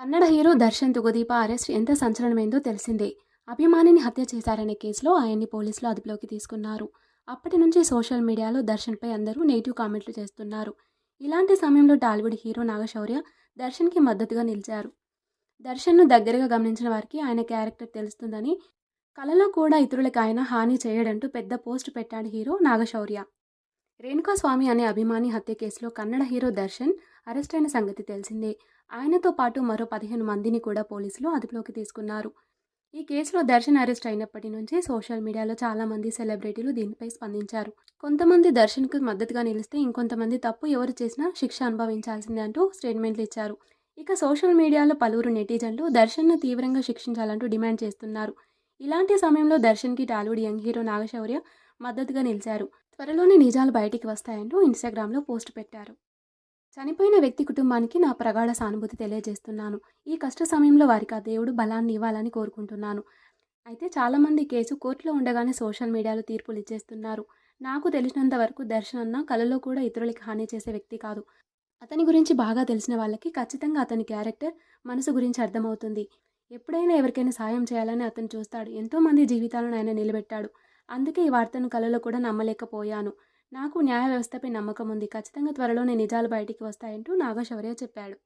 Kannada hero Darshan Thoogudeepa arrest ఎంత సంచలనమైందో తెలిసిందే. అభిమానిని హత్య చేశారనే కేసులో ఆయన్ని పోలీసులు అదుపులోకి తీసుకున్నారు. అప్పటి నుంచి సోషల్ మీడియాలో దర్శన్పై అందరూ నెగిటివ్ కామెంట్లు చేస్తున్నారు. ఇలాంటి సమయంలో టాలీవుడ్ హీరో నాగశౌర్య దర్శన్కి మద్దతుగా నిలిచారు. దర్శన్ను దగ్గరగా గమనించిన వారికి ఆయన క్యారెక్టర్ తెలుస్తుందని కలలో కూడా ఇతరులకు ఆయన హాని చేయడంటూ పెద్ద పోస్ట్ పెట్టాడు హీరో నాగశౌర్య. రేణుకా స్వామి అనే అభిమాని హత్య కేసులో కన్నడ హీరో దర్శన్ అరెస్ట్ అయిన సంగతి తెలిసిందే. ఆయనతో పాటు మరో పదిహేను మందిని కూడా పోలీసులు అదుపులోకి తీసుకున్నారు. ఈ కేసులో దర్శన్ అరెస్ట్ అయినప్పటి నుంచి సోషల్ మీడియాలో చాలామంది సెలబ్రిటీలు దీనిపై స్పందించారు. కొంతమంది దర్శన్కు మద్దతుగా నిలిస్తే ఇంకొంతమంది తప్పు ఎవరు చేసినా శిక్ష అనుభవించాల్సిందే అంటూ స్టేట్మెంట్లు ఇచ్చారు. ఇక సోషల్ మీడియాలో పలువురు నెటిజన్లు దర్శన్ను తీవ్రంగా శిక్షించాలంటూ డిమాండ్ చేస్తున్నారు. ఇలాంటి సమయంలో దర్శన్కి టాలీవుడ్ యంగ్ హీరో నాగశౌర్య మద్దతుగా నిలిచారు. త్వరలోనే నిజాలు బయటికి వస్తాయంటూ ఇన్స్టాగ్రామ్లో పోస్ట్ పెట్టారు. చనిపోయిన వ్యక్తి కుటుంబానికి నా ప్రగాఢ సానుభూతి తెలియజేస్తున్నాను. ఈ కష్ట సమయంలో వారికి ఆ దేవుడు బలాన్ని ఇవ్వాలని కోరుకుంటున్నాను. అయితే చాలామంది కేసు కోర్టులో ఉండగానే సోషల్ మీడియాలో తీర్పులు ఇచ్చేస్తున్నారు. నాకు తెలిసినంత వరకు దర్శన్ అన్న కలలో కూడా ఇతరులకి హాని చేసే వ్యక్తి కాదు. అతని గురించి బాగా తెలిసిన వాళ్ళకి ఖచ్చితంగా అతని క్యారెక్టర్ మనసు గురించి అర్థమవుతుంది. ఎప్పుడైనా ఎవరికైనా సాయం చేయాలని అతను చూస్తాడు. ఎంతోమంది జీవితాలను ఆయన నిలబెట్టాడు. అందుకే ఈ వార్తను కలలో కూడా నమ్మలేకపోయాను. నాకు న్యాయ వ్యవస్థపై నమ్మకం ఉంది. ఖచ్చితంగా త్వరలోనే నిజాలు బయటికి వస్తాయంటూ నాగశౌర్య చెప్పాడు.